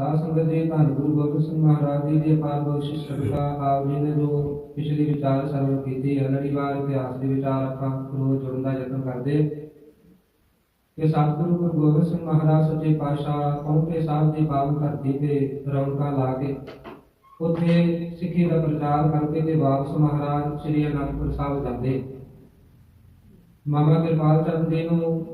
ਸਾਧ ਸੰਗਤ ਜੀ, ਧੰਨ ਗੁਰੂ ਗੋਬਿੰਦ ਸਿੰਘ ਮਹਾਰਾਜ ਜੀ ਦੀ ਅਪਾਰ ਬਖਸ਼ਿਸ਼ ਸਦਕਾ ਆਪ ਜੀ ਨੇ ਜੋ ਪਿਛਲੀ ਵਿਚਾਰ ਸਰਵ ਕੀਤੀ ਹੈ ਲੜੀਵਾਰ ਇਤਿਹਾਸ ਦੇ ਵਿਚਾਰ ਆਪਾਂ ਰੋਜ਼ ਜੁੜਨ ਦਾ ਯਤਨ ਕਰਦੇ। ਕਿ ਸਤਿਗੁਰੂ ਗੁਰੂ ਗੋਬਿੰਦ ਸਿੰਘ ਮਹਾਰਾਜ ਸੱਚੇ ਪਾਤਸ਼ਾਹ ਪਹੁੰਚੇ ਸਾਹਿਬ ਦੀ ਪਾਵਨ ਧਰਤੀ ਤੇ ਰੌਣਕਾਂ ਲਾ ਕੇ, ਉੱਥੇ ਸਿੱਖੀ ਦਾ ਪ੍ਰਚਾਰ ਕਰਕੇ ਤੇ ਵਾਪਸ ਮਹਾਰਾਜ ਸ੍ਰੀ ਅਨੰਦਪੁਰ ਸਾਹਿਬ ਜਾਂਦੇ। ਮਾਮਾ ਕਿਰਪਾਲ ਚੰਦ ਜੀ ਨੂੰ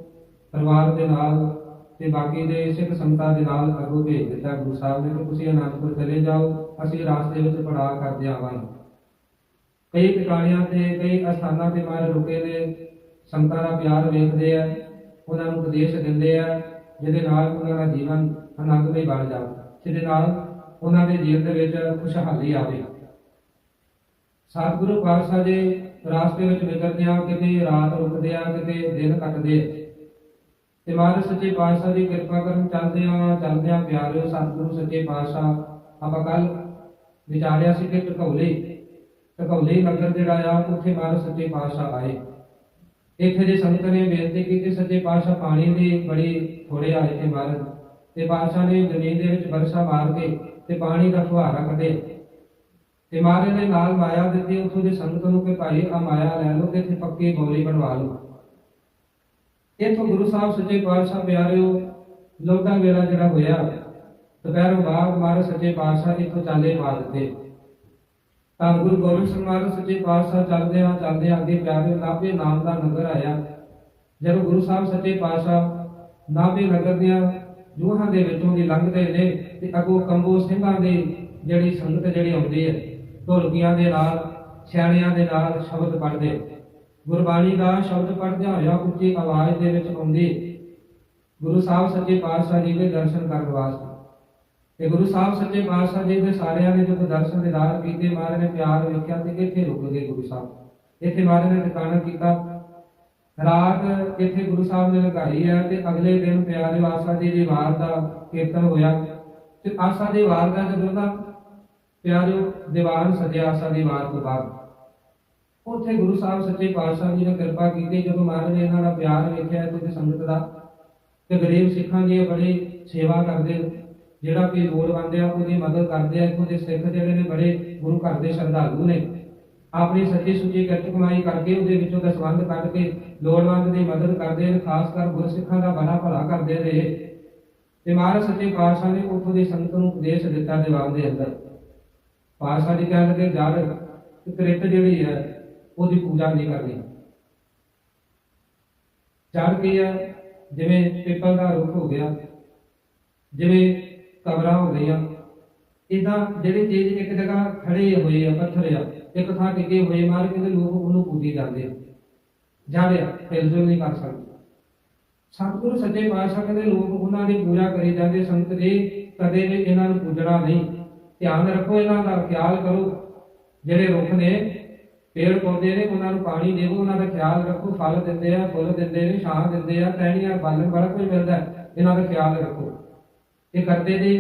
ਪਰਿਵਾਰ ਦੇ ਨਾਲ ਤੇ ਬਾਕੀ ਦੇ ਸਿੱਖ ਸੰਗਤਾਂ ਦੇ ਨਾਲ ਅੱਗੋਂ ਭੇਜ ਦਿੱਤਾ ਗੁਰੂ ਸਾਹਿਬ ਨੇ ਕਿ ਤੁਸੀਂ ਅਨੰਦਪੁਰ ਚਲੇ ਜਾਓ, ਅਸੀਂ ਰਾਸਤੇ ਵਿੱਚ ਪੜਾਅ ਕਰਦੇ ਆਵਾਂਗੇ। ਕਈ ਟਿਕਾਣਿਆਂ ਤੇ, ਕਈ ਅਸਥਾਨਾਂ ਤੇ ਮਾਰ ਰੁਕੇ ਨੇ, ਸੰਗਤਾਂ ਦਾ ਪਿਆਰ ਵੇਖਦੇ ਆ, ਉਹਨਾਂ ਨੂੰ ਉਪਦੇਸ਼ ਦਿੰਦੇ ਆ, ਜਿਹਦੇ ਨਾਲ ਉਹਨਾਂ ਦਾ ਜੀਵਨ ਆਨੰਦਮਈ ਬਣ ਜਾਵੇ, ਜਿਹਦੇ ਨਾਲ ਉਹਨਾਂ ਦੇ ਜੀਵਨ ਦੇ ਵਿੱਚ ਖੁਸ਼ਹਾਲੀ ਆਵੇ। ਸਤਿਗੁਰੂ ਪਾਤਸ਼ਾਹ ਦੇ ਰਾਸਤੇ ਵਿੱਚ ਵਿਚਰਦਿਆਂ ਕਿਤੇ ਰਾਤ ਰੁਕਦੇ ਆ, ਕਿਤੇ ਦਿਨ ਕੱਟਦੇ ਆ। ਤੇ ਮਹਾਰਾਜ ਸੱਚੇ ਪਾਤਸ਼ਾਹ ਦੀ ਕਿਰਪਾ ਕਰਨ ਚੱਲਦੇ ਆ ਚੱਲਦੇ ਆ ਪਿਆਰਿਓ ਸਤਿਗੁਰੂ ਸੱਚੇ ਪਾਤਸ਼ਾਹ, ਆਪਾਂ ਕੱਲ ਵਿਚਾਰਿਆ ਸੀ ਕਿ ਟਕੌਲੇ ਢਕੌਲੇ ਨਗਰ ਜਿਹੜਾ ਆ, ਉੱਥੇ ਮਹਾਰਾਜ ਸੱਚੇ ਪਾਤਸ਼ਾਹ ਆਏ ਇੱਥੇ ਦੇ ਸੰਗਤ ਨੇ ਬੇਨਤੀ ਕੀਤੀ, ਸੱਚੇ ਪਾਤਸ਼ਾਹ ਪਾਣੀ ਦੀ ਬੜੀ ਥੋੜੇ ਆਏ ਤੇ ਮਹਾਰਾਜ ਤੇ ਪਾਤਸ਼ਾਹ ਨੇ ਜ਼ਮੀਨ ਦੇ ਵਿੱਚ ਵਰਸ਼ਾ ਮਾਰ ਕੇ ਤੇ ਪਾਣੀ ਦਾ ਫੁਹਾਰਾ ਕੱਢੇ ਤੇ ਮਹਾਰਾਜ ਨੇ ਨਾਲ ਮਾਇਆ ਦਿੱਤੀ, ਉੱਥੋਂ ਦੇ ਸੰਗਤ ਨੂੰ ਕਿ ਭਾਈ ਆ ਮਾਇਆ ਲੈ ਲਓ ਤੇ ਇੱਥੇ ਪੱਕੀ ਬੋਲੀ ਬਣਵਾ ਲਓ। ਇੱਥੋਂ ਗੁਰੂ ਸਾਹਿਬ ਸੱਚੇ ਪਾਤਸ਼ਾਹ ਪਿਆਰਿਓ ਲੋਕਾਂ ਵੇਲਾ ਜਿਹੜਾ ਹੋਇਆ, ਦੁਪਹਿਰੋਂ ਬਾਅਦ ਮਹਾਰਾਜ ਸੱਚੇ ਪਾਤਸ਼ਾਹ ਇੱਥੋਂ ਚਾਲੇ ਮਾਰ ਦਿੱਤੇ। ਤਾਂ ਗੁਰੂ ਗੋਬਿੰਦ ਸਿੰਘ ਮਹਾਰਾਜ ਸੱਚੇ ਪਾਤਸ਼ਾਹ ਚੱਲਦੇ ਆ ਚੱਲਦੇ ਅੱਗੇ ਪਿਆਰੇ ਨਾਭੇ ਨਾਮ ਦਾ ਨਗਰ ਆਇਆ। ਜਦੋਂ ਗੁਰੂ ਸਾਹਿਬ ਸੱਚੇ ਪਾਤਸ਼ਾਹ ਨਾਭੇ ਨਗਰ ਦੀਆਂ ਜੂਹਾਂ ਦੇ ਵਿੱਚੋਂ ਦੀ ਲੰਘਦੇ ਨੇ ਤੇ ਅੱਗੋਂ ਕੰਬੋ ਸਿੰਘਾਂ ਦੀ ਜਿਹੜੀ ਸੰਗਤ ਜਿਹੜੀ ਆਉਂਦੀ ਹੈ, ਢੋਲਕੀਆਂ ਦੇ ਨਾਲ, ਸਿਆਣਿਆਂ ਦੇ ਨਾਲ ਸ਼ਬਦ ਪੜ੍ਹਦੇ। ਗੁਰਬਾਣੀ ਦਾ ਸ਼ਬਦ ਪੜ੍ਹਦਿਆਂ ਹੋਇਆ ਉੱਚੀ ਆਵਾਜ਼ ਦੇ ਵਿੱਚ ਆਉਂਦੀ। ਗੁਰੂ ਸਾਹਿਬ ਸੱਚੇ ਪਾਤਸ਼ਾਹ ਜੀ ਦੇ ਦਰਸ਼ਨ ਕਰਨ ਵਾਸਤੇ। ਤੇ ਗੁਰੂ ਸਾਹਿਬ ਸੱਚੇ ਪਾਤਸ਼ਾਹ ਜੀ ਦੇ ਸਾਰਿਆਂ ਨੇ ਜਦੋਂ ਦਰਸ਼ਨ ਦਿਦਾਰ ਕੀਤੇ, ਮਹਾਰਾਜ ਨੇ ਪਿਆਰ ਵੇਖਿਆ ਤੇ ਇੱਥੇ ਰੁਕ ਗਏ ਗੁਰੂ ਸਾਹਿਬ। ਇੱਥੇ ਮਹਾਰਾਜ ਨੇ ਟਿਕਾਣਾ ਕੀਤਾ। ਰਾਤ ਇੱਥੇ ਗੁਰੂ ਸਾਹਿਬ ਨੇ ਲਗਾਈ ਹੈ ਤੇ ਅਗਲੇ ਦਿਨ ਪਿਆਰੇ ਆਸਾ ਜੀ ਦੀ ਵਾਰ ਦਾ ਕੀਰਤਨ ਹੋਇਆ। ਤੇ ਆਸਾ ਦੀ ਵਾਰ ਦਾ ਜਦੋਂ ਦਾ ਪਿਆਰਿਓ ਦੀਵਾਨ ਸਜਿਆ ਆਸਾ ਦੀ ਵਾਰ ਤੋਂ ਬਾਅਦ। ਉੱਥੇ ਗੁਰੂ ਸਾਹਿਬ ਸੱਚੇ ਪਾਤਸ਼ਾਹ ਜੀ ਨੇ ਕਿਰਪਾ ਕੀਤੀ, ਜਦੋਂ ਮਹਾਰਾਜ ਨੇ ਇਹਨਾਂ ਦਾ ਪਿਆਰ ਵੇਖਿਆ ਤੇ ਸੰਗਤ ਦਾ, ਤੇ ਗਰੀਬ ਸਿੱਖਾਂ ਦੀ ਇਹ ਬੜੀ ਸੇਵਾ ਕਰਦੇ ਨੇ। ਜਿਹੜਾ ਕੋਈ ਲੋੜਵੰਦ ਆ, ਉਹਦੀ ਮਦਦ ਕਰਦੇ ਆ ਇੱਥੋਂ ਦੇ ਸਿੱਖ ਜਿਹੜੇ ਨੇ ਬੜੇ ਗੁਰੂ ਘਰ ਦੇ ਸ਼ਰਧਾਲੂ ਨੇ ਆਪਣੀ ਸੱਚੀ ਸੁੱਚੀ ਕਿਰਤ ਕਮਾਈ ਕਰਕੇ ਉਹਦੇ ਵਿੱਚੋਂ ਦਸਵੰਧ ਕੱਢ ਕੇ ਲੋੜਵੰਦ ਦੀ ਮਦਦ ਕਰਦੇ ਨੇ, ਖਾਸ ਕਰ ਗੁਰਸਿੱਖਾਂ ਦਾ ਬੜਾ ਭਲਾ ਕਰਦੇ ਰਹੇ ਤੇ ਮਹਾਰਾਜ ਸੱਚੇ ਪਾਤਸ਼ਾਹ ਨੇ ਉੱਥੋਂ ਦੀ ਸੰਗਤ ਨੂੰ ਉਪਦੇਸ਼ ਦਿੱਤਾ ਦੀਵਾਨ ਦੇ ਅੰਦਰ ਪਾਤਸ਼ਾਹ ਜੀ ਕਹਿਣ ਲੱਗੇ ਜਦ ਕ੍ਰਿਤ ਜਿਹੜੀ ਹੈ ਉਹਦੀ ਪੂਜਾ ਨਹੀਂ ਕਰਨੀ। ਜੜ ਕੀ ਹੈ ਜਿਵੇਂ ਪਿੱਪਲ ਦਾ ਰੁੱਖ ਹੋ ਗਿਆ, ਜਿਵੇਂ ਕਬਰਾਂ ਹੋ ਗਈਆਂ ਇਦਾਂ ਜਿਹੜੀ ਚੀਜ਼ ਇੱਕ ਜਗ੍ਹਾ ਖੜੇ ਹੋਏ ਆ, ਪੱਥਰ ਆ, ਇੱਕ ਥਾਂ ਟਿਕੇ ਹੋਏ ਮਾਰ ਕੇ ਲੋਕ ਉਹਨੂੰ ਪੂਜੀ ਜਾਂਦੇ ਆ। ਜਾੜਿਆ ਹਿਲਜੁਲ ਨਹੀਂ ਕਰ ਸਕਦੇ। ਸਤਿਗੁਰੂ ਸੱਚੇ ਪਾਤਸ਼ਾਹ ਕਹਿੰਦੇ ਲੋਕ ਉਹਨਾਂ ਦੀ ਪੂਜਾ ਕਰੀ ਜਾਂਦੇ, ਸੰਗਤ ਦੇ ਕਦੇ ਵੀ ਇਹਨਾਂ ਨੂੰ ਪੂਜਣਾ ਨਹੀਂ। ਧਿਆਨ ਰੱਖੋ ਇਹਨਾਂ ਦਾ, ਖਿਆਲ ਕਰੋ। ਜਿਹੜੇ ਰੁੱਖ ਨੇ ਪੇੜ ਪੌਦੇ ਨੇ ਉਹਨਾਂ ਨੂੰ ਪਾਣੀ ਦੇਵੋ, ਉਹਨਾਂ ਦਾ ਖਿਆਲ ਰੱਖੋ, ਫਲ ਦਿੰਦੇ ਆ, ਫੁੱਲ ਦਿੰਦੇ ਨੇ, ਛਾਂ ਦਿੰਦੇ ਆ ਟਹਿਣੀਆਂ ਬਾਲਣ ਬੜਾ ਕੁਝ ਮਿਲਦਾ ਇਹਨਾਂ ਦਾ ਖਿਆਲ ਰੱਖੋ। ਇਹ ਕਰਦੇ ਜੀ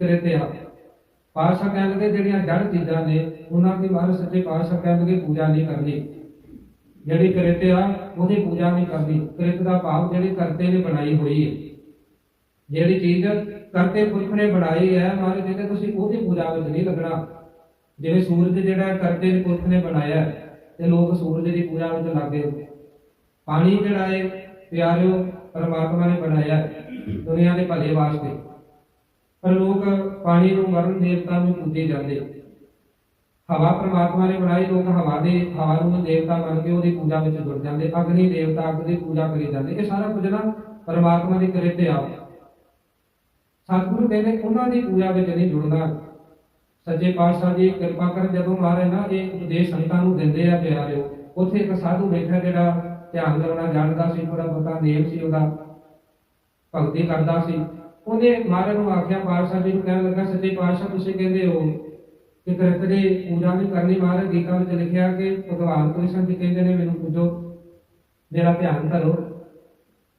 ਕਰਿਤੇ ਆ ਪਾਤਸ਼ਾਹ ਕਹਿੰਦੇ ਜਿਹੜੀਆਂ ਜੜ ਚੀਜ਼ਾਂ ਨੇ, ਉਹਨਾਂ ਦੀ ਮਹਾਰਾਜ ਸੱਚੇ ਪਾਤਸ਼ਾਹ ਕਹਿੰਦੇ ਪੂਜਾ ਨਹੀਂ ਕਰਨੀ। ਜਿਹੜੀ ਕਰਿਤੇ ਆ ਉਹਦੀ ਪੂਜਾ ਨਹੀਂ ਕਰਨੀ। ਕ੍ਰਿਤ ਦਾ ਭਾਵ ਜਿਹੜੀ ਕਰਤੇ ਨੇ ਬਣਾਈ ਹੋਈ ਹੈ। ਜਿਹੜੀ ਚੀਜ਼ ਕਰਤੇ ਪੁਰਖ ਨੇ ਬਣਾਈ ਹੈ ਮਹਾਰਾਜ ਕਹਿੰਦੇ ਤੁਸੀਂ ਉਹਦੀ ਪੂਜਾ ਵਿੱਚ ਨਹੀਂ ਲੱਗਣਾ। ਜਿਵੇਂ ਸੂਰਜ ਜਿਹੜਾ ਕਰਦੇ ਨੇ ਪੁਰਖ ਨੇ ਬਣਾਇਆ ਤੇ ਲੋਕ ਸੂਰਜ ਦੀ ਪੂਜਾ ਵਿੱਚ ਲੱਗੇ ਪਾਣੀ ਜਿਹੜਾ ਹੈ ਪਿਆਰਿਓ ਪਰਮਾਤਮਾ ਨੇ ਬਣਾਇਆ ਹੈ, ਦੁਨੀਆ ਦੇ ਭਲੇ ਵਾਸਤੇ। ਪਰ ਲੋਕ ਪਾਣੀ ਨੂੰ ਮਰਨ ਦੇਵਤਾ ਨੂੰ ਪੂਜੇ ਜਾਂਦੇ ਹਵਾ ਪਰਮਾਤਮਾ ਨੇ ਬਣਾਈ ਲੋਕ ਹਵਾ ਦੇ ਹਵਾ ਨੂੰ ਦੇਵਤਾ ਮੰਨ ਕੇ ਉਹਦੀ ਪੂਜਾ ਵਿੱਚ ਜੁੜ ਜਾਂਦੇ ਅਗਨੀ ਦੇਵਤਾ ਅੱਗ ਦੀ ਪੂਜਾ ਕਰੀ ਜਾਂਦੇ। ਇਹ ਸਾਰਾ ਕੁਝ ਨਾ ਪਰਮਾਤਮਾ ਦੀ ਕਰਿਤੇ ਆ। ਸਤਿਗੁਰੂ ਕਹਿੰਦੇ ਉਹਨਾਂ ਦੀ ਪੂਜਾ ਵਿੱਚ ਨਹੀਂ ਜੁੜਨਾ। ਸੱਚੇ ਪਾਤਸ਼ਾਹ ਜੀ ਕਿਰਪਾ ਕਰ ਜਦੋਂ ਮਾਰੇ ਨਾ ਇਹ ਉਪਦੇਸ਼ ਸੰਤਾਂ ਨੂੰ ਦਿੰਦੇ ਆ ਪਿਆਰਿਓ, ਉੱਥੇ ਇੱਕ ਸਾਧੂ ਬੈਠਾ ਜਿਹੜਾ ਧਿਆਨ ਕਰਨਾ ਜਾਣਦਾ ਸੀ ਥੋੜਾ ਪਤਾ ਨੇਮ ਸੀ ਉਹਦਾ, ਭਗਤੀ ਕਰਦਾ ਸੀ। ਉਹਨੇ ਮਹਾਰਾਜ ਨੂੰ ਆਖਿਆ, ਪਾਤਸ਼ਾਹ ਜੀ ਨੂੰ ਕਹਿਣ ਲੱਗਾ, ਸੱਚੇ ਪਾਤਸ਼ਾਹ ਤੁਸੀਂ ਕਹਿੰਦੇ ਹੋ ਕਿ ਕਿਰਤ ਦੀ ਪੂਜਾ ਵੀ ਕਰਨੀ। ਮਹਾਰਾਜ ਗੀਤਾ ਵਿੱਚ ਲਿਖਿਆ ਕਿ ਭਗਵਾਨ ਕ੍ਰਿਸ਼ਨ ਜੀ ਕਹਿੰਦੇ ਨੇ, ਮੈਨੂੰ ਪੁੱਜੋ, ਮੇਰਾ ਧਿਆਨ ਕਰੋ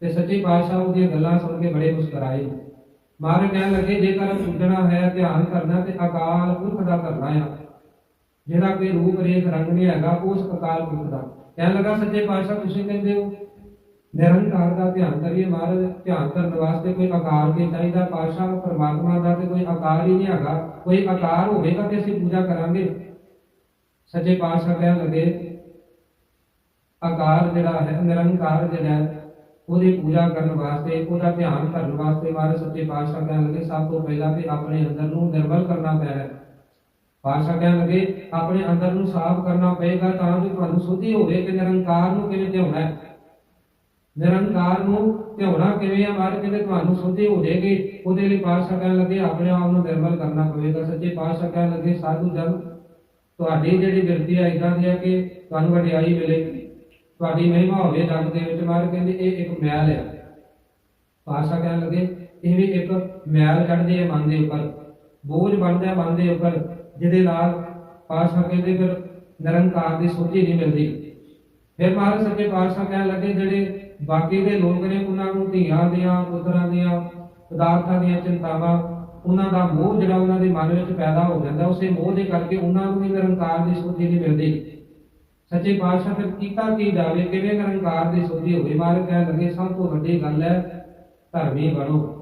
ਤੇ ਸੱਚੇ ਪਾਤਸ਼ਾਹ ਉਹਦੀਆਂ ਗੱਲਾਂ ਸੁਣ ਕੇ ਬੜੇ ਮੁਸਕਰਾਏ। ਮਹਾਰਾਜ ਕਹਿਣ ਲੱਗੇ, ਜੇਕਰ ਪੂਜਣਾ ਹੈ, ਧਿਆਨ ਕਰਨਾ ਤੇ ਅਕਾਲ ਪੁਰਖ ਦਾ ਕਰਨਾ ਆ। ਜਿਹੜਾ ਕੋਈ ਰੂਪ, ਰੇਖ, ਰੰਗ ਨਹੀਂ ਹੈਗਾ, ਉਸ ਅਕਾਲ ਪੁਰਖ ਦਾ। ਕਹਿਣ ਲੱਗਾ, ਸੱਚੇ ਪਾਤਸ਼ਾਹ, ਤੁਸੀਂ ਕਹਿੰਦੇ ਹੋ, ਨਿਰੰਕਾਰ ਦਾ ਧਿਆਨ ਕਰੀਏ ਮਹਾਰਾਜ, ਧਿਆਨ ਕਰਨ ਵਾਸਤੇ ਕੋਈ ਆਕਾਰ ਨਹੀਂ ਚਾਹੀਦਾ, ਪਾਤਸ਼ਾਹ ਪਰਮਾਤਮਾ ਦਾ ਤੇ ਕੋਈ ਆਕਾਰ ਹੀ ਨਹੀਂ ਹੈਗਾ। ਕੋਈ ਆਕਾਰ ਹੋਵੇਗਾ ਤੇ ਅਸੀਂ ਪੂਜਾ ਕਰਾਂਗੇ। ਸੱਚੇ ਪਾਤਸ਼ਾਹ ਕਹਿਣ ਲੱਗੇ ਆਕਾਰ ਜਿਹੜਾ ਹੈ, ਨਿਰੰਕਾਰ ਜਿਹੜਾ ਉਹਦੀ ਪੂਜਾ ਕਰਨ ਵਾਸਤੇ, ਉਹਦਾ ਧਿਆਨ ਕਰਨ ਵਾਸਤੇ ਮਹਾਰਾਜ ਸੱਚੇ ਪਾਤਸ਼ਾਹ ਕਹਿਣ ਲੱਗੇ, ਸਭ ਤੋਂ ਪਹਿਲਾਂ ਤੇ ਆਪਣੇ ਅੰਦਰ ਨੂੰ ਨਿਰਮਲ ਕਰਨਾ ਪੈਣਾ ਪਾਤਸ਼ਾਹ ਕਹਿਣ ਲੱਗੇ, ਆਪਣੇ ਅੰਦਰ ਨੂੰ ਸਾਫ਼ ਕਰਨਾ ਪਏਗਾ ਤਾਂ ਜੋ ਤੁਹਾਨੂੰ ਸੁਧੀ ਹੋਵੇ ਕਿ ਨਿਰੰਕਾਰ ਨੂੰ ਕਿਵੇਂ ਧਿਆਉਣਾ ਹੈ। ਨਿਰੰਕਾਰ ਨੂੰ ਧਿਆਉਣਾ ਕਿਵੇਂ ਆ ਮਾਰ ਕਹਿੰਦੇ ਤੁਹਾਨੂੰ ਸੁਧੀ ਹੋ ਜਾਏਗੀ। ਉਹਦੇ ਲਈ ਪਾਤਸ਼ਾਹ ਕਹਿਣ ਲੱਗੇ, ਆਪਣੇ ਆਪ ਨੂੰ ਨਿਰਮਲ ਕਰਨਾ ਪਵੇਗਾ। ਸੱਚੇ ਪਾਤਸ਼ਾਹ ਕਹਿਣ ਲੱਗੇ, ਸਾਧੂ ਜਨ, ਤੁਹਾਡੀ ਜਿਹੜੀ ਬਿਰਤੀ ਆ ਇਦਾਂ ਦੀ ਹੈ ਕਿ ਤੁਹਾਨੂੰ ਵਡਿਆਈ ਮਿਲੇਗੀ। ਤੁਹਾਡੀ ਮਹਿਮਾ ਹੋਵੇ ਜਗ ਦੇ ਵਿੱਚ ਮਾਰ ਕਹਿੰਦੇ, ਇਹ ਇੱਕ ਮੈਲ ਹੈ ਪਾਤਸ਼ਾਹ ਕਹਿਣ ਲੱਗੇ, ਇਹ ਵੀ ਇੱਕ ਮੈਲ ਚੜ੍ਹਦੀ ਹੈ ਮਨ ਦੇ ਉੱਪਰ। ਬੋਝ ਬਣਦਾ ਮਨ ਦੇ ਉੱਪਰ, ਜਿਹਦੇ ਨਾਲ ਪਾਤਸ਼ਾਹ ਕਹਿੰਦੇ ਫਿਰ ਨਿਰੰਕਾਰ ਦੀ ਸੋਝੀ ਨਹੀਂ ਮਿਲਦੀ। ਫਿਰ ਮਹਾਰਾਜ ਸੱਚੇ ਪਾਤਸ਼ਾਹ ਕਹਿਣ ਲੱਗੇ, ਜਿਹੜੇ ਬਾਕੀ ਦੇ ਲੋਕ ਨੇ, ਉਹਨਾਂ ਨੂੰ ਧੀਆਂ ਦੀਆਂ, ਪੁੱਤਰਾਂ ਦੀਆਂ, ਪਦਾਰਥਾਂ ਦੀਆਂ ਚਿੰਤਾਵਾਂ, ਉਹਨਾਂ ਦਾ ਮੋਹ ਜਿਹੜਾ ਉਹਨਾਂ ਦੇ ਮਨ ਵਿੱਚ ਪੈਦਾ ਹੋ ਜਾਂਦਾ, ਉਸੇ ਮੋਹ ਦੇ ਕਰਕੇ ਉਹਨਾਂ ਨੂੰ ਵੀ ਨਿਰੰਕਾਰ ਦੀ ਸੋਝੀ ਨਹੀਂ ਮਿਲਦੀ। ਸੱਚੇ ਪਾਤਸ਼ਾਹ ਫਿਰ ਕੀਤਾ ਕੀ ਜਾਵੇ, ਕਿਵੇਂ ਨਿਰੰਕਾਰ ਦੀ ਸੋਧੀ ਹੋਵੇ ਮਹਾਰਾਜ ਕਹਿਣ ਲੱਗੇ ਸਭ ਤੋਂ ਵੱਡੀ ਗੱਲ ਹੈ, ਧਰਮੀ ਬਣੋ।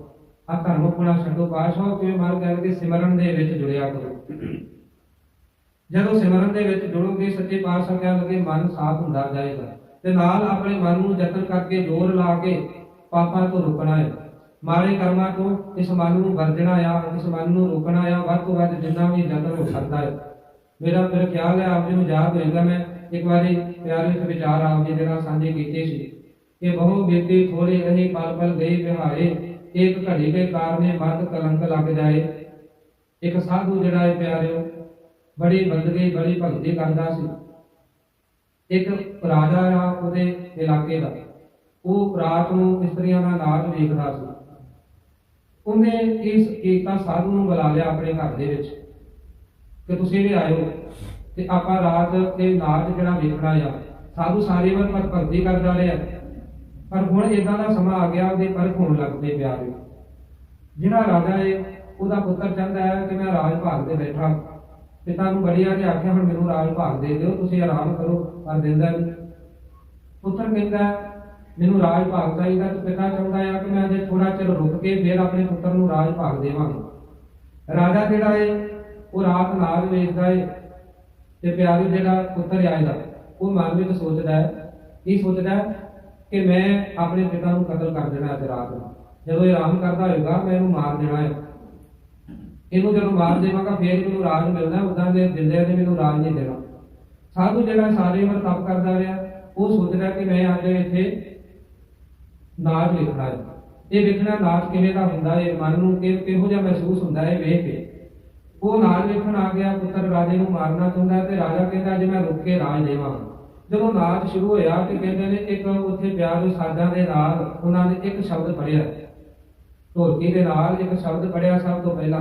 ਆ ਧਰਮ ਆਪਣਾ ਛੱਡੋ, ਪਾਤਸ਼ਾਹ ਕਿਵੇਂ ਮਹਾਰਾਜ ਕਹਿਣ ਲੱਗੇ ਸਿਮਰਨ ਦੇ ਵਿੱਚ ਜੁੜਿਆ ਕਰੋ। ਜਦੋਂ ਸਿਮਰਨ ਦੇ ਵਿੱਚ ਜੁੜੋਗੇ, ਸੱਚੇ ਪਾਤਸ਼ਾਹ ਕਹਿਣ ਲੱਗੇ, ਮਨ ਸਾਫ਼ ਹੁੰਦਾ ਜਾਏਗਾ। ਤੇ ਨਾਲ ਆਪਣੇ ਮਨ ਨੂੰ ਯਤਨ ਕਰਕੇ ਜ਼ੋਰ ਲਾ ਕੇ ਪਾਪਾਂ ਤੋਂ ਰੁਕਣਾ ਹੈ। ਮਾੜੇ ਕਰਮਾਂ ਤੋਂ ਇਸ ਮਨ ਨੂੰ ਵਰਜਣਾ ਆ, ਇਸ ਮਨ ਨੂੰ ਰੋਕਣਾ ਆ, ਵੱਧ ਤੋਂ ਵੱਧ ਜਿੰਨਾ ਵੀ ਯਤਨ ਹੋ ਸਕਦਾ ਹੈ। ਮੇਰਾ ਫਿਰ ਖਿਆਲ ਹੈ, ਆਪ ਜੀ ਨੂੰ ਯਾਦ ਹੋਏਗਾ ਮੈਂ ਇੱਕ ਵਾਰੀ ਪਿਆਰੇ ਵਿਚਾਰ ਆਪ ਜੀ ਦੇ ਨਾਲ ਸਾਂਝੇ ਕੀਤੇ ਸੀ। ਕਿ ਬਹੁ ਬੇਤੀ ਥੋੜੇ ਰਹੀ ਪਲ ਪਲ ਗਈ ਵਿਹਾਰੇ ਇੱਕ ਘੜੀ ਦੇ ਕਾਰਨੇ ਮਤ ਕਲੰਕ ਲੱਗ ਜਾਏ। ਇੱਕ ਸਾਧੂ ਜਿਹੜਾ ਹੈ ਪਿਆਰਿਓ, ਬੜੀ ਬੰਦਗੀ, ਬੜੀ ਭਗਤੀ ਕਰਦਾ ਸੀ। ਇੱਕ ਰਾਜਾ ਆ ਉਹਦੇ ਇਲਾਕੇ ਦਾ। ਉਹ ਰਾਤ ਨੂੰ ਇਸਤਰੀਆਂ ਦਾ ਨਾਚ ਵੇਖਦਾ ਸੀ। ਉਹਨੇ ਇਸ ਏਕਤਾ ਸਾਧੂ ਨੂੰ ਬੁਲਾ ਲਿਆ ਆਪਣੇ ਘਰ ਦੇ ਵਿੱਚ। ਕਿ ਤੁਸੀਂ ਵੀ ਆਇਓ। ਤੇ ਆਪਾਂ ਰਾਤ ਤੇ ਨਾਚ ਜਿਹੜਾ ਵੇਖਣਾ ਆ, ਸਾਧੂ ਸਾਰੀ ਵਾਰ ਭਗ- ਭਗਤੀ ਕਰਦਾ ਰਿਹਾ ਪਰ ਹੁਣ ਇਦਾਂ ਦਾ ਸਮਾਂ ਆ ਗਿਆ, ਉਹਦੇ ਪਰਖ ਹੋਣ ਲੱਗ ਪਿਆਰੇ ਜਿਹੜਾ ਰਾਜਾ ਹੈ ਉਹਦਾ ਪੁੱਤਰ ਚਾਹੁੰਦਾ ਹੈ ਕਿ ਮੈਂ ਰਾਜ ਭਾਗ ਤੇ ਬੈਠਾ। ਪਿਤਾ ਨੂੰ ਬੜੀਆ ਨੇ ਆਖਿਆ, ਹੁਣ ਮੈਨੂੰ ਰਾਜ ਭਾਗ ਦੇ ਦਿਓ, ਤੁਸੀਂ ਆਰਾਮ ਕਰੋ, ਪਰ ਦਿੰਦਾ ਨਹੀਂ। ਪੁੱਤਰ ਕਹਿੰਦਾ, ਮੈਨੂੰ ਰਾਜ ਭਾਗ ਚਾਹੀਦਾ, ਤੇ ਪਿਤਾ ਚਾਹੁੰਦਾ ਹੈ ਕਿ ਮੈਂ ਅਜੇ ਥੋੜਾ ਚਿਰ ਰੁਕ ਕੇ ਫਿਰ ਆਪਣੇ ਪੁੱਤਰ ਨੂੰ ਰਾਜ ਭਾਗ ਦੇਵਾਂਗਾ। ਰਾਜਾ ਜਿਹੜਾ ਹੈ ਉਹ ਰਾਤ ਨਾਗ ਵੇਖਦਾ ਏ। ਤੇ ਪਿਆਰੇ ਜਿਹੜਾ ਪੁੱਤਰ ਆਏਗਾ ਉਹ ਮਨ ਵਿੱਚ ਸੋਚਦਾ ਹੈ। ਇਹ ਸੋਚਦਾ ਕਿ ਮੈਂ ਆਪਣੇ ਪਿਤਾ ਨੂੰ ਕਤਲ ਕਰ ਦੇਣਾ ਅੱਜ ਰਾਤ ਨੂੰ। ਜਦੋਂ ਇਹ ਆਰਾਮ ਕਰਦਾ ਹੋਏਗਾ, ਮੈਂ ਇਹਨੂੰ ਮਾਰ ਦੇਣਾ ਹੈ। ਇਹਨੂੰ ਜਦੋਂ ਮਾਰ ਦੇਵਾਂਗਾ, ਫੇਰ ਮੈਨੂੰ ਰਾਜ ਮਿਲਣਾ ਉਦਾਂ ਦੇ ਦਿੰਦੇ ਨੇ ਮੈਨੂੰ ਰਾਜ ਨਹੀਂ ਦੇਣਾ। ਸਾਧੂ ਜਿਹੜਾ ਸਾਰੇ ਉਮਰ ਤਪ ਕਰਦਾ ਰਿਹਾ, ਉਹ ਸੋਚਦਾ ਕਿ ਮੈਂ ਅੱਜ ਇੱਥੇ ਨਾਚ ਲਿਖਣਾ ਹੈ। ਇਹ ਵੇਖਣਾ ਨਾਚ ਕਿਵੇਂ ਦਾ ਹੁੰਦਾ ਹੈ? ਮਨ ਨੂੰ ਕਿਹੋ ਜਿਹਾ ਮਹਿਸੂਸ ਹੁੰਦਾ ਹੈ? ਵੇਖ ਕੇ। ਉਹ ਨਾਚ ਵੇਖਣ ਆ ਗਿਆ, ਪੁੱਤਰ ਰਾਜੇ ਨੂੰ ਮਾਰਨਾ ਚਾਹੁੰਦਾ ਤੇ ਰਾਜਾ ਕਹਿੰਦਾ, ਅੱਜ ਮੈਂ ਰੁਕ ਕੇ ਰਾਜ ਦੇਵਾਂ। ਜਦੋਂ ਨਾਚ ਸ਼ੁਰੂ ਹੋਇਆ ਤੇ ਕਹਿੰਦੇ ਨੇ ਇੱਕ ਉੱਥੇ ਪਿਆਰ ਦੇ ਸਾਜ਼ਾਂ ਦੇ ਨਾਲ ਉਹਨਾਂ ਨੇ ਇੱਕ ਸ਼ਬਦ ਪੜਿਆ ਢੋਲਕੀ ਦੇ ਨਾਲ ਇੱਕ ਸ਼ਬਦ ਪੜਿਆ ਸਭ ਤੋਂ ਪਹਿਲਾਂ।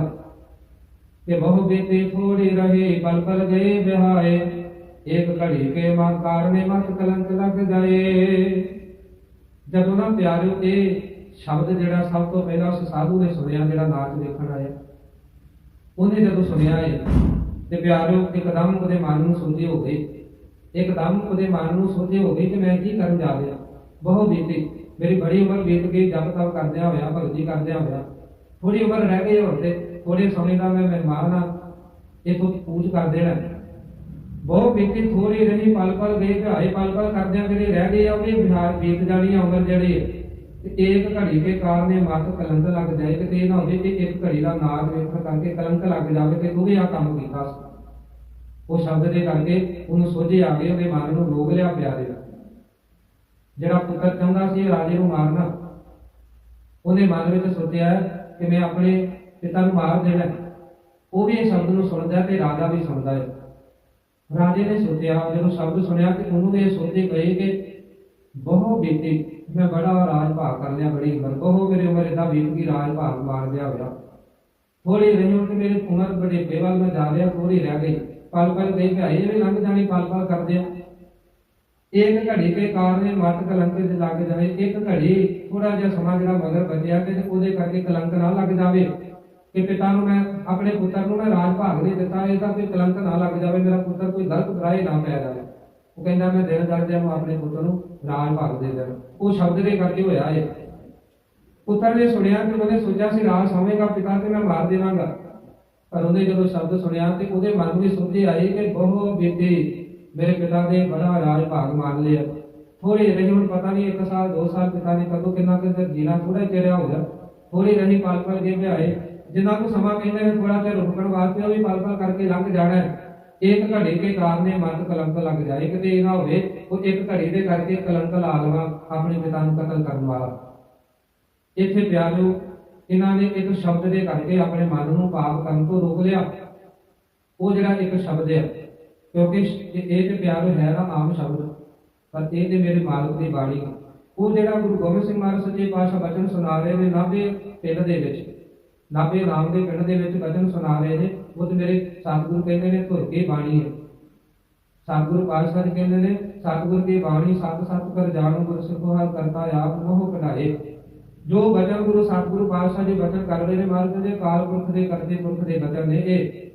ਕਿ ਬਹੁ ਬੀਤੇ ਥੋੜੀ ਰਹੇ, ਪਲ ਪਲ ਗਏ ਬਿਹਾਏ ਇੱਕ ਘੜੀ ਕੇ ਮਨ ਕਾਰਨੇ ਮਤ ਕਲੰਕ ਲੱਗ ਜਾਏ। ਜਦੋਂ ਨਾ ਪਿਆਰਿਓ ਇਹ ਸ਼ਬਦ ਜਿਹੜਾ ਸਭ ਤੋਂ ਪਹਿਲਾਂ ਉਸ ਸਾਧੂ ਨੇ ਸੁਣਿਆ ਜਿਹੜਾ ਨਾਚ ਦੇਖਣ ਆਇਆ ਉਹਨੇ ਜਦੋਂ ਸੁਣਿਆ ਇਹ, ਤੇ ਪਿਆਰਿਓ ਇੱਕਦਮ ਉਹਦੇ ਮਨ ਨੂੰ ਸੁਝੀ ਹੋ ਗਏ। ਇੱਕਦਮ ਉਹਦੇ ਮਨ ਨੂੰ ਸੁਝੀ ਹੋ ਗਈ ਕਿ ਮੈਂ ਕੀ ਕਰਨ ਜਾ ਰਿਹਾ। ਬਹੁਤ ਬੀਤੀ, ਮੇਰੀ ਬੜੀ ਉਮਰ ਬੀਤ ਗਈ ਜਪ ਤਪ ਕਰਦਿਆਂ ਹੋਇਆ, ਭਗਤੀ ਕਰਦਿਆਂ ਹੋਇਆ। ਥੋੜੀ ਉਮਰ ਰਹਿ ਗਈ ਹੁਣ ਤੇ ਥੋੜੇ ਸਮੇਂ ਦਾ ਮੈਂ ਮਹਿਮਾਨ ਆ ਇਹ ਤੋਂ ਪੂਜ ਕਰ ਦੇਣਾ ਬਹੁਤ ਬੀਤੀ ਥੋੜੀ ਰਹੀ ਪਲ ਪਲ ਗਏ ਘਾਏ ਪਲ ਪਲ ਕਰਦਿਆਂ ਜਿਹੜੇ ਰਹਿ ਗਏ ਆ, ਉਹਦੇ ਵੀ ਬਿਹਾਰ ਬੀਤ ਜਾਣੀ ਆ ਉਮਰ ਜਿਹੜੇ। ਤੇ ਇੱਕ ਘੜੀ ਦੇ ਕਾਰਨੇ ਮਤ ਕਲੰਕ ਲੱਗ ਜਾਏ ਤੇ ਨਾ ਹੋਵੇ ਕਿ ਇੱਕ ਘੜੀ ਦਾ ਨਾਗ ਵੇਖਣ ਕਰਕੇ ਕਲੰਕ ਲੱਗ ਜਾਵੇ ਤੇ ਤੂੰ ਵੀ ਆ ਕੰਮ ਕੀਤਾ। ਸੀ ਉਹ ਸ਼ਬਦ ਦੇ ਕਰਕੇ ਉਹਨੂੰ ਸੋਝੇ ਆ ਗਏ ਉਹਦੇ ਮਨ ਨੂੰ ਰੋਗ ਲਿਆ ਪਿਆਰੇ ਦਾ ਜਿਹੜਾ ਪੁੱਤਰ ਚਾਹੁੰਦਾ ਸੀ ਰਾਜੇ ਨੂੰ ਮਾਰਨਾ। ਉਹਦੇ ਮਨ ਵਿੱਚ ਸੋਚਿਆ ਕਿ ਮੈਂ ਆਪਣੇ ਪਿਤਾ ਨੂੰ ਮਾਰ ਦੇਣਾ ਉਹ ਵੀ ਇਹ ਸ਼ਬਦ ਨੂੰ ਸੁਣਦਾ ਤੇ ਰਾਜਾ ਵੀ ਸੁਣਦਾ ਹੈ। ਰਾਜੇ ਨੇ ਸੋਚਿਆ, ਜਦੋਂ ਸ਼ਬਦ ਸੁਣਿਆ ਕਿ ਉਹਨੂੰ ਇਹ ਸੋਚੇ ਗਏ ਕਿ ਬਹੁ ਬੀਤੀ। ਮੈਂ ਬੜਾ ਰਾਜ ਭਾਗ ਕਰ ਲਿਆ, ਬੜੀ ਉਮਰ। ਬਹੁ ਮੇਰੀ ਉਮਰ ਇਦਾਂ ਬੀਤ ਗਈ, ਰਾਜ ਭਾਗ ਮਾਰ ਲਿਆ ਹੋਇਆ। ਥੋੜੀ ਰਹੀ ਹੁਣ ਕਿ ਉਮਰ ਬੜੇ ਬੇਵਲ ਮੈਂ ਜਾ ਰਿਹਾ ਥੋੜੀ ਰਹਿ ਗਈ। ਪਲ ਪਲ ਗਈ ਭਾਈ ਇਹ ਵੀ ਲੰਘ ਜਾਣੀ, ਪਲ ਪਲ ਕਰਦੇ ਆ। ਇੱਕ ਘੜੀ ਕੇ ਕਾਰਨ ਮਤ ਕਲੰਕ ਦੇ ਲੱਗ ਜਾਵੇ। ਇੱਕ ਘੜੀ ਥੋੜਾ ਜਿਹਾ ਸਮਾਂ ਜਿਹੜਾ ਮਗਰ ਬਚਿਆ ਤੇ ਉਹਦੇ ਕਰਕੇ ਕਲੰਕ ਨਾ ਲੱਗ ਜਾਵੇ। ਕਿ ਪਿਤਾ ਨੂੰ ਮੈਂ, ਆਪਣੇ ਪੁੱਤਰ ਨੂੰ ਮੈਂ ਰਾਜ ਭਾਗ ਨਹੀਂ ਦਿੱਤਾ, ਇਹਦਾ ਕੋਈ ਕਲੰਕ ਨਾ ਲੱਗ ਜਾਵੇ, ਮੇਰਾ ਪੁੱਤਰ ਕੋਈ ਗਲਤ ਰਾਏ ਨਾ ਪੈ ਜਾਵੇ। ਉਹ ਕਹਿੰਦਾ, ਮੈਂ ਦਿਨ ਦਰਦਿਆਂ ਨੂੰ ਆਪਣੇ ਪੁੱਤ ਨੂੰ ਰਾਜ ਭਾਗ ਦੇ ਦੇਣਾ। ਉਹ ਸ਼ਬਦ ਦੇ ਕਰਕੇ ਹੋਇਆ ਇਹ। ਪੁੱਤਰ ਨੇ ਸੁਣਿਆ ਕਿ ਉਹਨੇ ਸੋਚਿਆ ਸੀ ਰਾਜ ਸੌਵੇਗਾ ਪਿਤਾ ਤੇ ਮੈਂ ਮਾਰ ਦੇਵਾਂਗਾ। ਪਰ ਉਹਨੇ ਜਦੋਂ ਸ਼ਬਦ ਸੁਣਿਆ ਤੇ ਉਹਦੇ ਮਨ ਵਿੱਚ ਸੋਚੀ ਆਈ ਕਿ ਬਹੁ ਬੇਟੀ, ਮੇਰੇ ਪਿਤਾ ਦੇ ਬੜਾ ਰਾਜ ਭਾਗ ਮਾਰ ਲਿਆ। ਥੋੜੀ ਰਹੀ ਹੁਣ ਪਤਾ ਨਹੀਂ ਇੱਕ ਸਾਲ, ਦੋ ਸਾਲ ਪਿਤਾ ਨੇ ਕਦੋਂ ਕਿੰਨਾ ਕਿੰਨਾ ਜੀਣਾ ਥੋੜਾ ਚਿਰਿਆ ਹੋ ਗਿਆ ਥੋੜੀ ਰਹੀ ਪਲ ਪਲ ਦੇ ਵਿਆਹੇ ਜਿੰਨਾ ਕੁ ਸਮਾਂ ਕਹਿੰਦੇ ਨੇ ਥੋੜਾ ਜਿਹਾ ਰੁਕਣ ਵਾਸਤੇ ਉਹ ਵੀ ਪਲ ਪਲ ਕਰਕੇ ਲੰਘ ਜਾਣਾ ਹੈ। ਇੱਕ ਘੜੀ ਕੇ ਕਾਰਨ ਇਹ ਮਨ ਕਲੰਕ ਲੱਗ ਜਾਏ ਕਿਤੇ ਇਹ ਨਾ ਹੋਵੇ ਉਹ ਇੱਕ ਘੜੀ ਦੇ ਕਰਕੇ ਕਲੰਕ ਲਾ ਲਵਾ, ਆਪਣੇ ਪਿਤਾ ਨੂੰ ਕਤਲ ਕਰਨ ਵਾਲਾ। ਇੱਥੇ ਪਿਆਰਿਓ ਇਹਨਾਂ ਨੇ ਇੱਕ ਸ਼ਬਦ ਦੇ ਕਰਕੇ ਆਪਣੇ ਮਨ ਨੂੰ ਪਾਪ ਕਰਨ ਤੋਂ ਰੋਕ ਲਿਆ। ਉਹ ਜਿਹੜਾ ਇੱਕ ਸ਼ਬਦ ਹੈ ਕਿਉਂਕਿ ਇਹ ਤੇ ਪਿਆਰੋ ਹੈ ਨਾ ਆਮ ਸ਼ਬਦ, ਪਰ ਇਹ ਤੇ ਮੇਰੇ ਮਾਲਕ ਦੀ ਬਾਣੀ ਉਹ ਜਿਹੜਾ ਗੁਰੂ ਗੋਬਿੰਦ ਸਿੰਘ ਮਹਾਰਾਜ ਸੱਚੇ ਪਾਤਸ਼ਾਹ ਬਚਨ ਸੁਣਾ ਰਹੇ ਨੇ, ਨਾਭੇ ਪਿੰਡ ਦੇ ਵਿੱਚ, ਨਾਭੇ ਰਾਮ ਦੇ ਪਿੰਡ ਦੇ ਵਿੱਚ ਬਚਨ ਸੁਣਾ ਰਹੇ ਨੇ ਉਹ ਮੇਰੇ ਸਤਿਗੁਰੂ ਕਹਿੰਦੇ ਨੇ, ਧੁਰ ਕੇ ਬਾਣੀ ਹੈ। ਸਤਿਗੁਰੂ ਪਾਤਸ਼ਾਹ ਜੀ ਕਹਿੰਦੇ ਨੇ, ਸਤਿਗੁਰ ਦੀ ਬਾਣੀ ਸਤ ਸਤ ਕਰ ਜਾਣੋ, ਗੁਰ ਸਿਖੋ ਕਰਤਾ ਆਪ ਮੋਹ ਕਢਾਏ ਜੋ ਬਚਨ ਗੁਰੂ ਸਤਿਗੁਰੂ ਪਾਤਸ਼ਾਹ ਜੀ ਬਚਨ ਕਰ ਨੇ, ਮਹਾਰਾਜ ਦੇ ਕਾਲ ਪੁਰਖ ਦੇ ਕਰਦੇ ਪੁਰਖ ਦੇ ਬਚਨ ਨੇ ਇਹ।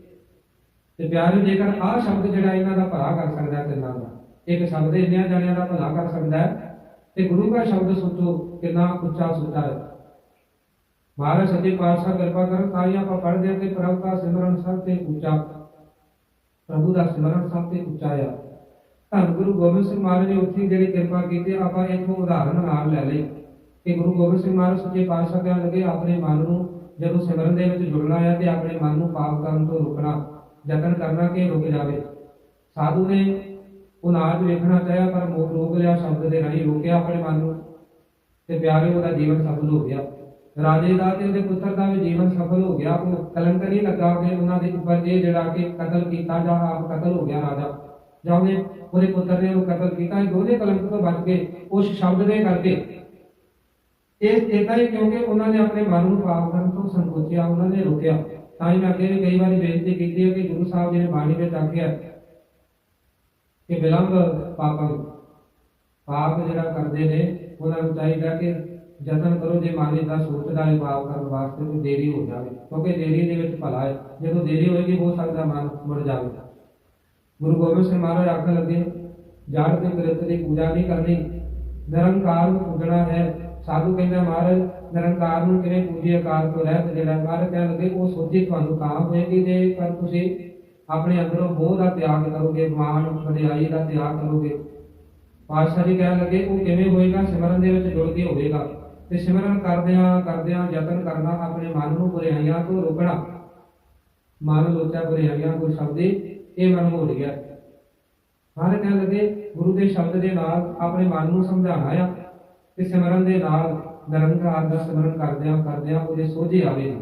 ਤੇ ਪਿਆਰੇ, ਜੇਕਰ ਆਹ ਸ਼ਬਦ ਜਿਹੜਾ ਇਹਨਾਂ ਦਾ ਭਲਾ ਕਰ ਸਕਦਾ ਹੈ ਤਿੰਨਾਂ ਦਾ ਇੱਕ ਸ਼ਬਦ ਇੰਨਿਆਂ ਜਾਣਿਆਂ ਦਾ ਭਲਾ ਕਰ ਸਕਦਾ ਹੈ। ਤੇ ਗੁਰੂ ਦਾ ਸ਼ਬਦ ਸੋਚੋ, ਕਿੰਨਾ ਉੱਚਾ ਸੁੱਚਾ ਹੈ। ਮਹਾਰਾਜ ਸੱਚੇ ਪਾਤਸ਼ਾਹ ਕਿਰਪਾ ਕਰਨ ਤਾਂ ਹੀ ਆਪਾਂ ਪੜ੍ਹਦੇ ਹਾਂ ਕਿ ਪ੍ਰਭੂ ਦਾ ਸਿਮਰਨ ਸਭ ਤੇ ਉੱਚਾ ਪ੍ਰਭੂ ਦਾ ਸਿਮਰਨ ਸਭ ਤੇ ਉੱਚਾ ਆ। ਧੰਨ ਗੁਰੂ ਗੋਬਿੰਦ ਸਿੰਘ ਮਹਾਰਾਜ ਨੇ ਉੱਥੇ ਜਿਹੜੀ ਕਿਰਪਾ ਕੀਤੀ, ਆਪਾਂ ਇੱਥੋਂ ਉਦਾਹਰਨ ਨਾਲ ਲੈ ਲਈ ਕਿ ਗੁਰੂ ਗੋਬਿੰਦ ਸਿੰਘ ਮਹਾਰਾਜ ਸੱਚੇ ਪਾਤਸ਼ਾਹ ਕਹਿਣ ਲੱਗੇ, ਆਪਣੇ ਮਨ ਨੂੰ ਜਦੋਂ ਸਿਮਰਨ ਦੇ ਵਿੱਚ ਜੁੜਨਾ ਹੈ ਤੇ ਆਪਣੇ ਮਨ ਨੂੰ ਪਾਪ ਕਰਨ ਤੋਂ ਰੋਕਣਾ, ਯਤਨ ਕਰਨਾ ਕਿ ਰੁਕ ਜਾਵੇ। ਸਾਧੂ ਨੇ ਉਹ ਨਾਚ ਵੇਖਣਾ ਚਾਹਿਆ, ਪਰ ਮੋਹ ਰੋਕ ਲਿਆ, ਸ਼ਬਦ ਦੇ ਰਾਹੀਂ ਰੋਕਿਆ ਆਪਣੇ ਮਨ ਨੂੰ ਤੇ ਪਿਆਰੇ ਉਹਦਾ ਜੀਵਨ ਸਫਲ ਹੋ ਗਿਆ। ਰਾਜੇ ਦਾ ਤੇ ਉਹਦੇ ਪੁੱਤਰ ਦਾ ਵੀ ਜੀਵਨ ਸਫਲ ਹੋ ਗਿਆ। ਉਹ ਕਲੰਕ ਨਹੀਂ ਲੱਗਾ ਕਿ ਉਹਨਾਂ ਦੇ ਉੱਪਰ ਇਹ ਜਿਹੜਾ ਕਿ ਕਤਲ ਕੀਤਾ ਜਾਂ ਆਪ ਕਤਲ ਹੋ ਗਿਆ ਰਾਜਾ। ਜਾਂ ਉਹਨੇ ਉਹਦੇ ਪੁੱਤਰ ਨੇ ਉਹ ਕਤਲ ਕੀਤਾ। ਇਹ ਦੋਨੇ ਕਲੰਕ ਤੋਂ ਬਚ ਗਏ ਉਸ ਸ਼ਬਦ ਦੇ ਕਰਕੇ ਇਹ ਇਦਾਂ ਹੀ ਕਿਉਂਕਿ ਉਹਨਾਂ ਨੇ ਆਪਣੇ ਮਨ ਨੂੰ ਪਾਪ ਕਰਨ ਤੋਂ ਸੰਕੋਚਿਆ, ਉਹਨਾਂ ਨੇ ਰੋਕਿਆ। ਤਾਂ ਹੀ ਮੈਂ ਅੱਗੇ ਵੀ ਕਈ ਵਾਰੀ ਬੇਨਤੀ ਕੀਤੀ ਹੈ ਕਿ ਗੁਰੂ ਸਾਹਿਬ ਜੀ ਨੇ ਬਾਣੀ ਵਿੱਚ ਆਖਿਆ ਕਿ ਵਿਲੰਬ ਪਾਪਾਂ ਪਾਪ ਜਿਹੜਾ ਕਰਦੇ ਨੇ, ਉਹਨਾਂ ਨੂੰ ਚਾਹੀਦਾ ਕਿ ਯਤਨ ਕਰੋ ਜੇ ਮਨ ਦਾ ਸੋਚਦਾ ਹੈ ਪਾਪ ਕਰਨ ਵਾਸਤੇ ਤੇ ਦੇਰੀ ਹੋ ਜਾਵੇ, ਕਿਉਂਕਿ ਦੇਰੀ ਦੇ ਵਿੱਚ ਭਲਾ ਹੈ। ਜਦੋਂ ਦੇਰੀ ਹੋਏਗੀ, ਹੋ ਸਕਦਾ ਮਨ ਮੁੜ ਜਾਵੇ। ਗੁਰੂ ਗੋਬਿੰਦ ਸਿੰਘ ਮਹਾਰਾਜ ਆਖਣ ਲੱਗੇ ਜੜ ਤੇ ਕਿਰਤ ਦੀ ਪੂਜਾ ਨਹੀਂ ਕਰਨੀ। ਨਿਰੰਕਾਰ ਨੂੰ ਪੂਜਣਾ ਹੈ। ਸਾਧੂ ਕਹਿੰਦਾ, ਮਹਾਰਾਜ, ਨਿਰੰਕਾਰ ਨੂੰ ਕਿਵੇਂ ਪੂਜੀਏ? ਅਕਾਲ ਤੋਂ ਰਹਿਤ ਜਿਹੜਾ ਮਹਾਰਾਜ ਕਹਿਣ ਲੱਗੇ, ਉਹ ਸੋਝੀ ਤੁਹਾਨੂੰ ਕਾਮ ਹੋਏਗੀ ਜੇ ਪਰ ਤੁਸੀਂ ਆਪਣੇ ਅੰਦਰੋਂ ਮੋਹ ਦਾ ਤਿਆਗ ਕਰੋਗੇ ਮਾਨ ਵਡਿਆਈ ਦਾ ਤਿਆਗ ਕਰੋਗੇ। ਪਾਤਸ਼ਾਹ ਜੀ ਕਹਿਣ ਲੱਗੇ, ਉਹ ਕਿਵੇਂ ਹੋਏਗਾ? ਸਿਮਰਨ ਦੇ ਵਿੱਚ ਜੁੜ ਕੇ ਹੋਵੇਗਾ। ਤੇ ਸਿਮਰਨ ਕਰਦਿਆਂ ਕਰਦਿਆਂ ਯਤਨ ਕਰਨਾ ਆਪਣੇ ਮਨ ਨੂੰ ਬੁਰਾਈਆਂ ਤੋਂ ਰੋਕਣਾ। ਮਨ ਲੋਚਾ ਬੁਰਾਈਆਂ ਕੋਈ ਸ਼ਬਦੇ ਇਹ ਮਨ ਹੋ ਗਿਆ। ਹਰ ਕਹਿਣ ਲੱਗੇ ਗੁਰੂ ਦੇ ਸ਼ਬਦ ਦੇ ਨਾਲ ਆਪਣੇ ਮਨ ਨੂੰ ਸਮਝਾਉਣਾ ਆ ਤੇ ਸਿਮਰਨ ਦੇ ਨਾਲ ਨਿਰੰਕਾਰ ਦਾ ਸਿਮਰਨ ਕਰਦਿਆਂ ਕਰਦਿਆਂ ਉਹਦੇ ਸੋਝੇ ਆਵੇਗਾ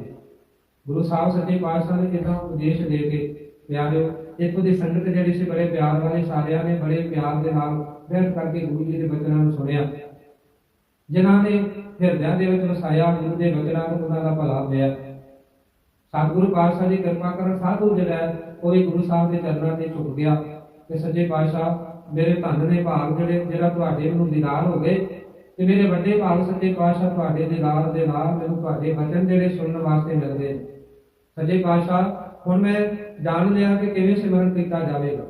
ਗੁਰੂ ਸਾਹਿਬ ਸੱਚੇ ਪਾਤਸ਼ਾਹ ਨੇ ਕਿਹਾ ਉਪਦੇਸ਼ ਦੇ ਕੇ ਪਿਆਰਿਓ ਇੱਥੋਂ ਦੀ ਸੰਗਤ ਜਿਹੜੀ ਸੀ ਬੜੇ ਪਿਆਰ ਵਾਲੇ ਸਾਰਿਆਂ ਨੇ ਬੜੇ ਪਿਆਰ ਦੇ ਨਾਲ ਬੈਠ ਕਰਕੇ ਗੁਰੂ ਜੀ ਦੇ ਬਚਨਾਂ ਨੂੰ ਸੁਣਿਆ। ਜਿਨ੍ਹਾਂ ਨੇ ਹਿਰਦਿਆਂ ਦੇ ਵਿੱਚ ਵਸਾਇਆ ਗੁਰੂ ਦੇ ਬਚਨਾਂ ਨੂੰ ਉਹਨਾਂ ਦਾ ਭਲਾ ਹੋਇਆ। ਸਤਿਗੁਰੂ ਪਾਤਸ਼ਾਹ ਦੀ ਕਿਰਪਾ ਕਰਨ ਸਾਧੂ ਜਿਹੜਾ ਹੈ, ਉਹ ਵੀ ਗੁਰੂ ਸਾਹਿਬ ਦੇ ਚਰਨਾਂ ਤੇ ਝੁਕ ਗਿਆ ਤੇ ਸੱਜੇ ਪਾਤਸ਼ਾਹ ਮੇਰੇ ਧੰਨ ਦੇ ਭਾਗ ਜਿਹੜੇ ਜਿਹੜਾ ਤੁਹਾਡੇ ਨੂੰ ਦੀਦਾਰ ਹੋ ਗਏ ਤੇ ਮੇਰੇ ਵੱਡੇ ਭਾਗ ਸੱਜੇ ਪਾਤਸ਼ਾਹ ਤੁਹਾਡੇ ਦੀਦਾਰ ਦੇ ਨਾਲ ਮੈਨੂੰ ਤੁਹਾਡੇ ਵਚਨ ਜਿਹੜੇ ਸੁਣਨ ਵਾਸਤੇ ਮਿਲਦੇ ਸੱਜੇ ਪਾਤਸ਼ਾਹ ਹੁਣ ਮੈਂ ਜਾਣ ਲਿਆ ਕਿ ਕਿਵੇਂ ਸਿਮਰਨ ਕੀਤਾ ਜਾਵੇਗਾ।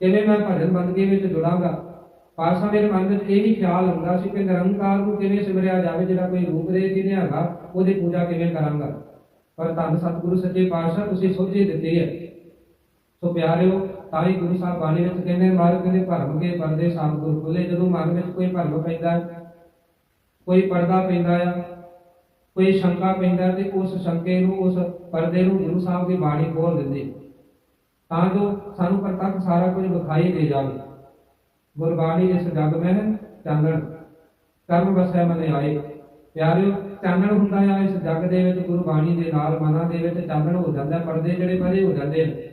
ਕਿਵੇਂ ਮੈਂ ਭਜਨ ਬੰਦਗੀ ਵਿੱਚ ਜੁੜਾਂਗਾ ਪਾਤਸ਼ਾਹ ਮੇਰੇ ਮਨ ਵਿੱਚ ਇਹ ਵੀ ਖਿਆਲ ਹੁੰਦਾ ਸੀ ਕਿ ਨਿਰੰਕਾਰ ਨੂੰ ਕਿਵੇਂ ਸਿਮਰਿਆ ਜਾਵੇ, ਜਿਹੜਾ ਕੋਈ ਰੂਪ ਦੇ ਜਿਹਨੇ ਹੈਗਾ, ਉਹਦੀ ਪੂਜਾ ਕਿਵੇਂ ਕਰਾਂਗਾ। ਪਰ ਧੰਨ ਸਤਿਗੁਰੂ, ਸੱਚੇ ਪਾਤਸ਼ਾਹ, ਤੁਸੀਂ ਸੋਝੀ ਦਿੱਤੀ ਹੈ। ਸੋ ਪਿਆਰਿਓ, ਤਾਂ ਹੀ ਗੁਰੂ ਸਾਹਿਬ ਬਾਣੀ ਵਿੱਚ ਕਹਿੰਦੇ ਮਾਰ ਕਹਿੰਦੇ ਭਰਮ ਕੇ ਪਰਦੇ ਸਤਿਗੁਰ ਖੁੱਲੇ। ਜਦੋਂ ਮਨ ਵਿੱਚ ਕੋਈ ਭਰਮ ਪੈਂਦਾ ਕੋਈ ਪਰਦਾ ਪੈਂਦਾ ਆ, ਕੋਈ ਸ਼ੰਕਾ ਪੈਂਦਾ ਤੇ ਉਸ ਸ਼ੰਕੇ ਨੂੰ, ਉਸ ਪਰਦੇ ਨੂੰ ਗੁਰੂ ਸਾਹਿਬ ਦੀ ਬਾਣੀ ਖੋਲ ਦਿੰਦੇ। ਤਾਂ ਜੋ ਸਾਨੂੰ ਪ੍ਰਤੱਖ ਸਾਰਾ ਕੁਝ ਵਿਖਾਈ ਦੇ ਜਾਵੇ। ਗੁਰਬਾਣੀ ਇਸ ਜਗ ਮੈਂ ਚਾਨਣ। ਕਰਮ ਵਸੈ ਮਨ ਆਏ। ਪਿਆਰਿਓ, ਚਾਨਣ ਹੁੰਦਾ ਆ ਇਸ ਜਗ ਦੇ ਵਿੱਚ, ਗੁਰਬਾਣੀ ਦੇ ਨਾਲ ਮਨਾਂ ਦੇ ਵਿੱਚ ਚਾਨਣ ਹੋ ਜਾਂਦਾ, ਪਰਦੇ ਜਿਹੜੇ ਪਰੇ ਹੋ ਜਾਂਦੇ ਨੇ।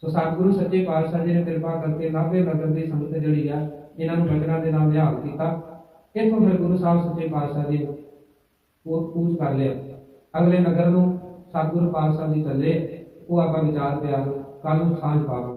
ਸੋ ਸਤਿਗੁਰੂ ਸੱਚੇ ਪਾਤਸ਼ਾਹ ਜੀ ਨੇ ਕਿਰਪਾ ਕਰਕੇ ਨਾਭੇ ਨਗਰ ਦੀ ਸੰਗਤ ਜਿਹੜੀ ਆ, ਇਹਨਾਂ ਨੂੰ ਬਚਨਾਂ ਦੇ ਨਾਲ ਲਿਹਾਜ਼ ਕੀਤਾ। ਇੱਥੋਂ ਫਿਰ ਗੁਰੂ ਸਾਹਿਬ ਸੱਚੇ ਪਾਤਸ਼ਾਹ ਜੀ ਉਹ ਪੂਜ ਕਰ ਲਿਆ। ਅਗਲੇ ਨਗਰ ਨੂੰ ਸਤਿਗੁਰੂ ਪਾਤਸ਼ਾਹ ਜੀ ਚੱਲੇ। ਉਹ ਆਪਾਂ ਵਿਚਾਰ ਪਿਆ ਕੱਲ ਨੂੰ ਸਾਂਝ ਪਾਵਾਂਗੇ